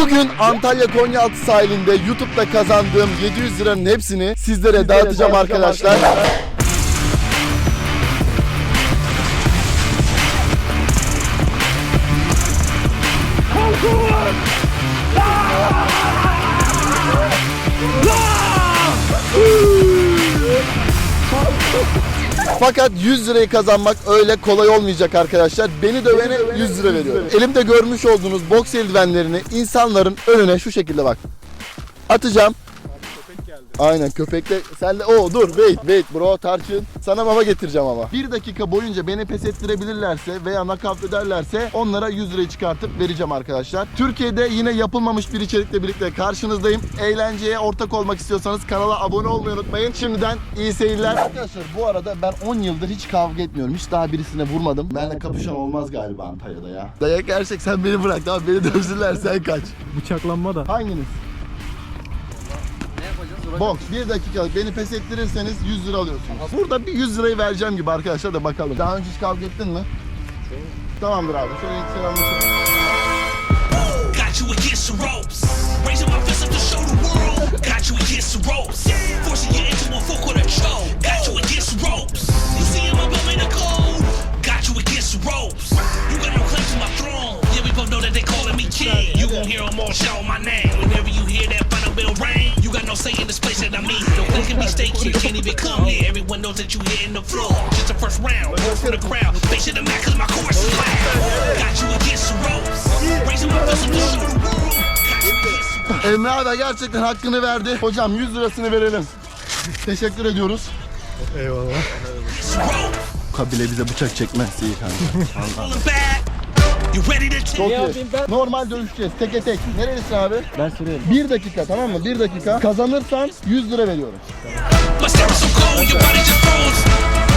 Bugün Antalya Konyaaltı sahilinde YouTube'da kazandığım 700 liranın hepsini sizlere dağıtacağım arkadaşlar. Fakat 100 lirayı kazanmak öyle kolay olmayacak arkadaşlar. Beni dövene 100 lira veriyorum. Elimde görmüş olduğunuz boks eldivenlerini insanların önüne şu şekilde bak. Atacağım. Aynen köpekle senle o dur wait wait bro tarçın sana mama getireceğim ama. Bir dakika boyunca beni pes ettirebilirlerse veya nakavt ederlerse onlara 100 lirayı çıkartıp vereceğim arkadaşlar. Türkiye'de yine yapılmamış bir içerikle birlikte karşınızdayım. Eğlenceye ortak olmak istiyorsanız kanala abone olmayı unutmayın. Şimdiden iyi seyirler. Arkadaşlar bu arada ben 10 yıldır hiç kavga etmiyorum. Hiç daha birisine vurmadım. Benle kapışan olmaz galiba Antalya'da ya. Dayak yersek sen beni bırak tamam beni dövsünler sen kaç. Bıçaklanma da. Hanginiz? Boks bir dakikalık beni pes ettirirseniz 100 lira alıyorsunuz. Burada bir 100 lirayı vereceğim gibi arkadaşlar da bakalım. Daha önce hiç kavga ettin mi? Tamamdır abi. Şöyle ilk selamlaşalım. Got you against the ropes. Raising my fist up to show the world. Got you against the ropes. Forcing you into a fork with a choke. Got you against the ropes. You see him above me the cold. Got you against the ropes. You got no claim to my throne. Yeah, we both know that they calling me king. You gon' hear them all shout my name. No say in this place that I'm in. Don't think it be stake here, can't even come here. Everyone knows that you hitting the floor. Just the first round, for the crowd. Face it, I'm mad cause my chorus is loud. Got you against the ropes. Raising my fist up to show the world. You the Emre abi gerçekten hakkını verdi. Hocam 100 lirasını verelim. Teşekkür ediyoruz. Eyvallah. Kabile bize bıçak çekmez iyi kanka. You ready to take Çok iyi. Normal dövüşeceğiz. Teke tek. Nerelisin abi? Ben sürüyorum. Bir dakika tamam mı? Bir dakika. Kazanırsan 100 lira veriyorum. My step is so cold, your body just froze.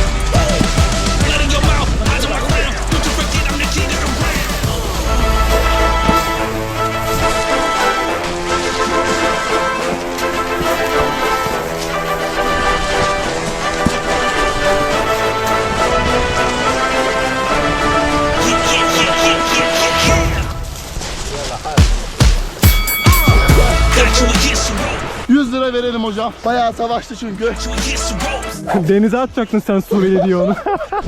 Hocam. Bayağı savaştı çünkü. Denize atacaktın sen Suriyeli diye onu.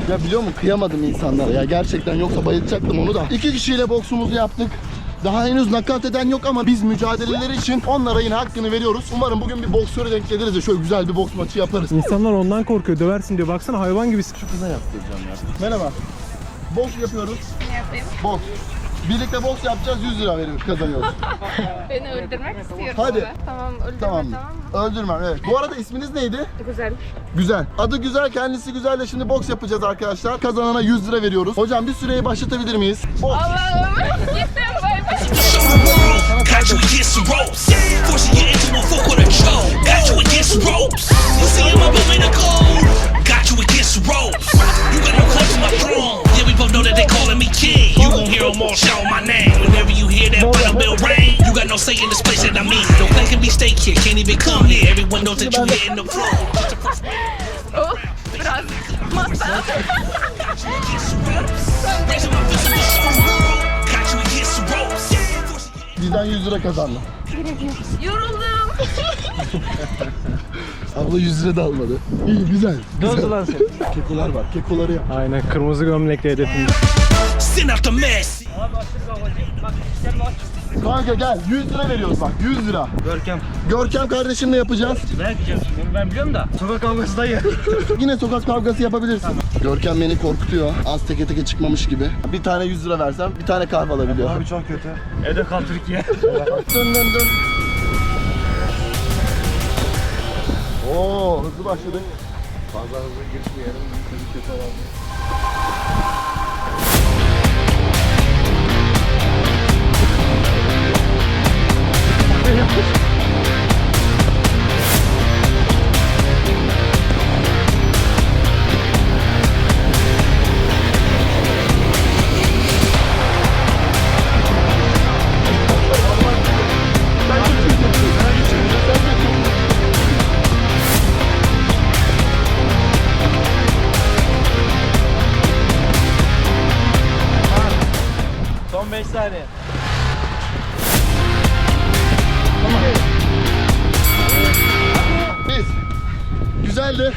Ya biliyor musun kıyamadım insanlara ya gerçekten yoksa bayılacaktım onu da. İki kişiyle boksumuzu yaptık. Daha henüz nakat eden yok ama biz mücadeleler için onlara yine hakkını veriyoruz. Umarım bugün bir boksöre denk geliriz de şöyle güzel bir boks maçı yaparız. İnsanlar ondan korkuyor. Döversin diyor. Baksana hayvan gibisin. Kıza yaptıracağım ya. Merhaba. Boks yapıyoruz. Ne yapayım? Boks. Birlikte boks yapacağız 100 lira veriyoruz kazanıyoruz. Beni öldürmek istiyorum. Hadi. ama. Tamam öldürme tamam tamam, mı? Öldürmem evet. Bu arada isminiz neydi? Güzel. Güzel. Adı güzel, kendisi güzel de şimdi boks yapacağız arkadaşlar. Kazanana 100 lira veriyoruz. Hocam bir süreyi başlatabilir miyiz? Boks. Allah'ım. Gittim bay bay. show the world. Got you against the ropes. Forcing you into a fork with a choke. Got you against the ropes. You see him above me the cold. Got you against the ropes. You got no claim to my throne. No say in this place that I'm in. Don't think it be stake here, can't even come near. Everyone knows that you hitting the floor. Oh, biraz Bizden 100 lira kazandı. Yoruldum. Abla 100 lira da almadı. İyi güzel. güzel. lan sen? Kekolar var. Kekoları yap. Aynen kırmızı gömlekli hedefimiz. Out the mess. Kanka gel 100 lira veriyoruz bak 100 lira. Görkem. Görkem kardeşimle yapacağız. Ne yapacağım şimdi? Ben biliyorum da. Sokak kavgası dayı. Yine sokak kavgası yapabilirsin. Görkem beni korkutuyor. Az teke teke çıkmamış gibi. Bir tane 100 lira versem bir tane kahve alabiliyor. Abi çok kötü. Evde kal Türkiye. Dön dön dön. Oo hızlı başladık. Fazla hızlı girmeyelim. Kötü olan. bölüm. Son 5 saniye. Biz. Güzeldi.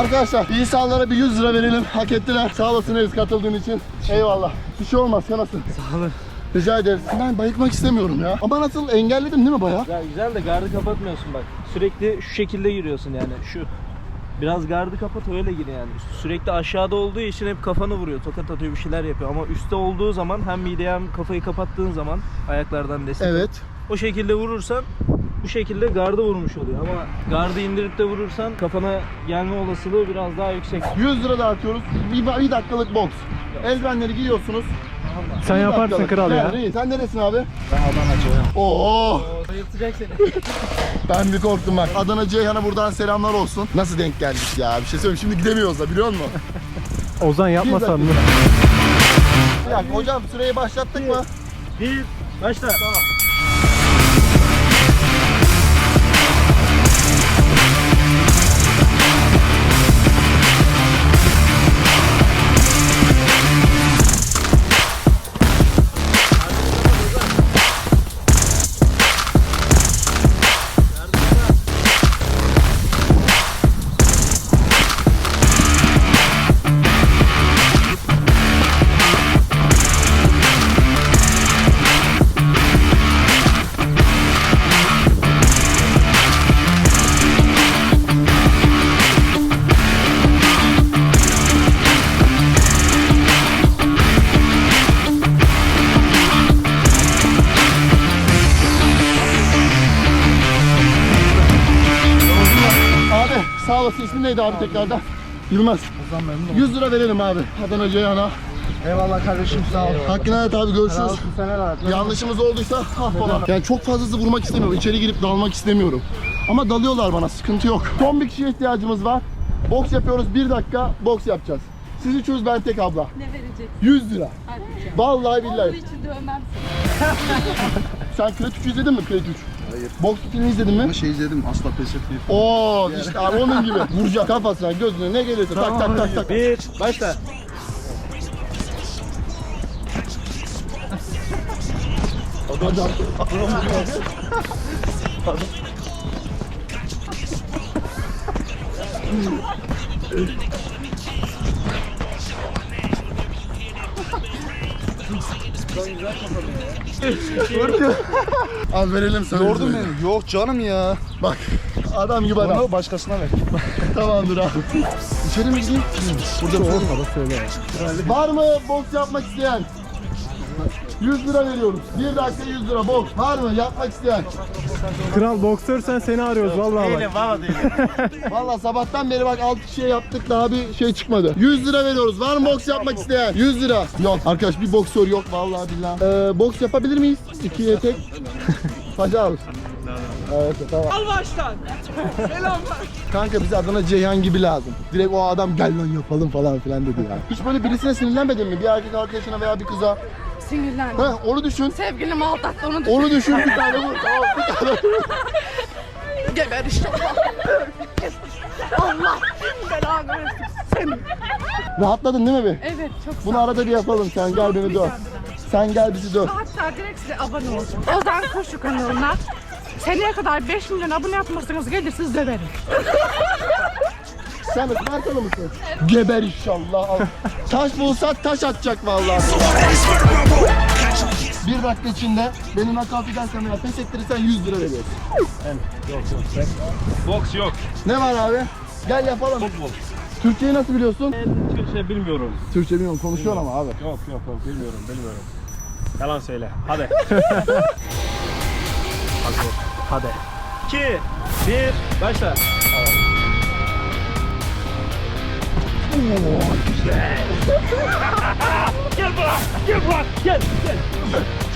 Arkadaşlar insanlara bir 100 lira verelim. Hak ettiler. Sağ olasın Enes katıldığın için. Eyvallah. Bir şey olmaz yanasın. Sağ olun. Rica ederiz. Ben bayıkmak istemiyorum ya. Ama nasıl engelledim değil mi bayağı? Ya güzel de gardı kapatmıyorsun bak. Sürekli şu şekilde giriyorsun yani şu. Biraz gardı kapat öyle gir yani. Sürekli aşağıda olduğu için hep kafanı vuruyor. Tokat atıyor bir şeyler yapıyor. Ama üstte olduğu zaman hem mideye hem kafayı kapattığın zaman ayaklardan destek. Evet. O şekilde vurursan bu şekilde gardı vurmuş oluyor. Ama gardı indirip de vurursan kafana gelme olasılığı biraz daha yüksek. 100 lira dağıtıyoruz. Bir, bir dakikalık boks. Eldivenleri giyiyorsunuz. Sen Bir yaparsın dakikalık. kral ya. Reis. Sen neresin abi? Ben Adana'cıyım. Oo. Bayıltacak seni. Ben bir korktum bak. Adana Ceyhan'a buradan selamlar olsun. Nasıl denk geldik ya? Bir şey söyleyeyim. Şimdi gidemiyoruz da biliyor musun? Ozan yapmasan mı? Bir dakika hocam süreyi başlattık mı? Bir, başla. Abi sağ olasın. İsmin neydi abi tekrardan? Yılmaz. 100 lira verelim abi. Adana Ceyhan'a. Eyvallah kardeşim sağ ol. Hakkını evet abi görüşürüz. Yanlışımız olduysa affola. Yani çok fazla hızlı vurmak istemiyorum. İçeri girip dalmak istemiyorum. Ama dalıyorlar bana sıkıntı yok. Son bir kişiye ihtiyacımız var. Boks yapıyoruz. Bir dakika boks yapacağız. Siz üçünüz ben tek abla. Ne verecek? 100 lira. Hadi. Vallahi Onun billahi. için dövmem Sen Kret 3'ü izledin mi Kret 3? Hayır. Boks filmi izledin mi? şey izledim asla pes etmeyip. Oo işte abi onun gibi. Vuracak kafasına gözüne ne gelirse tak tak tak tak. Bir, başla. Al verelim sana. Yordun yüz lirayı. beni. Yok canım ya. Bak adam gibi adam. Onu başkasına ver. Tamamdır abi. İçeri mi gideyim? Burada olmadı söyle. Var mı boks yapmak isteyen? 100 lira veriyoruz. 1 dakika 100 lira boks. Var mı yapmak isteyen? Kral boksörsen seni arıyoruz vallahi bak. valla değilim. Valla sabahtan beri bak 6 kişiye yaptık daha bir şey çıkmadı. 100 lira veriyoruz. Var mı boks yapmak isteyen? 100 lira. Yok arkadaş bir boksör yok vallahi billahi. Ee, boks yapabilir miyiz? İkiye tek. Hacı al. Evet tamam. Al baştan. Kanka bize Adana Ceyhan gibi lazım. Direkt o adam gel lan yapalım falan filan dedi ya. Hiç böyle birisine sinirlenmedin mi? Bir erkek arkadaşına veya bir kıza. Sinirlendim. Ha onu düşün. Sevgilim aldattı onu düşün. Onu düşün bir tane vur. Tamam bir tane vur. Geber inşallah. Allah belanı versin seni. Rahatladın değil mi bir? Evet çok sağ Bunu arada bir yapalım sen gel beni döv. Sen gel bizi döv. Hatta direkt size abone olacağım. Ozan Koşu kanalına seneye kadar 5 milyon abone yapmazsanız gelir siz döverim. Sen Ispartalı mısın? Geber inşallah. Al. Taş bulsak taş atacak vallahi. Bir dakika içinde beni nakavt edersen veya pes ettirirsen 100 lira veriyorsun. Boks yok. Ne var abi? Gel yapalım. Türkçeyi nasıl biliyorsun? Türkçe bilmiyorum. Türkçe bilmiyorum konuşuyor ama abi. Yok yok yok bilmiyorum bilmiyorum. Yalan söyle. Hadi. Hadi. Hadi. 2 1 başla. Gel Burak. Gel Burak. Gel. Gel. Korkulun!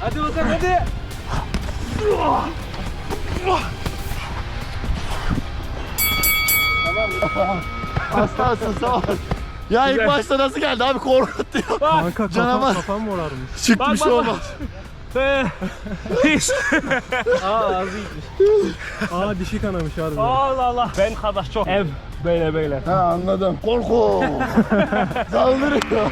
Hadi Ozan hadi! Aslansın sağ ol. Ya ilk başta nasıl geldi abi korkuttu ya. Kanka kafam, Canavar. kafam morarmış. Çıktı Bak, bak, olmaz. Pis! Aa ağzı gitmiş. Aa dişi kanamış harbi. Allah Allah. Ben kadar çok ev böyle böyle. Ha anladım. Korku. Saldırıyor.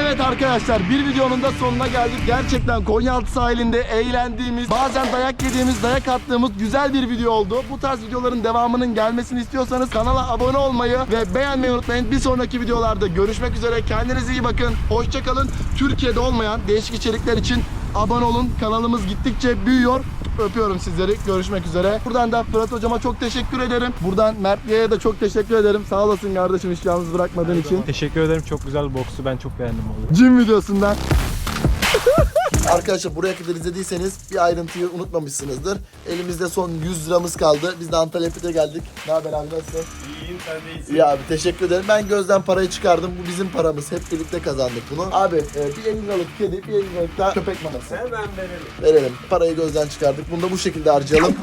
Evet arkadaşlar bir videonun da sonuna geldik. Gerçekten Konyaaltı sahilinde eğlendiğimiz, bazen dayak yediğimiz, dayak attığımız güzel bir video oldu. Bu tarz videoların devamının gelmesini istiyorsanız kanala abone olmayı ve beğenmeyi unutmayın. Bir sonraki videolarda görüşmek üzere. Kendinize iyi bakın. Hoşçakalın. Türkiye'de olmayan değişik içerikler için abone olun. Kanalımız gittikçe büyüyor. Öpüyorum sizleri. Görüşmek üzere. Buradan da Fırat hocama çok teşekkür ederim. Buradan Mert Bey'e de çok teşekkür ederim. Sağ olasın kardeşim hiç yalnız bırakmadığın için. Teşekkür ederim. Çok güzel boksu. Ben çok beğendim vallahi. Cim videosundan. Arkadaşlar buraya kadar izlediyseniz bir ayrıntıyı unutmamışsınızdır. Elimizde son 100 liramız kaldı. Biz de Antalya Fit'e geldik. Ne haber abi nasılsın? İyiyim sen de iyisin. İyi abi teşekkür ederim. Ben gözden parayı çıkardım. Bu bizim paramız. Hep birlikte kazandık bunu. Abi e, bir 50 liralık kedi, bir 50 liralık da köpek maması. Hemen verelim. Verelim. Parayı gözden çıkardık. Bunu da bu şekilde harcayalım.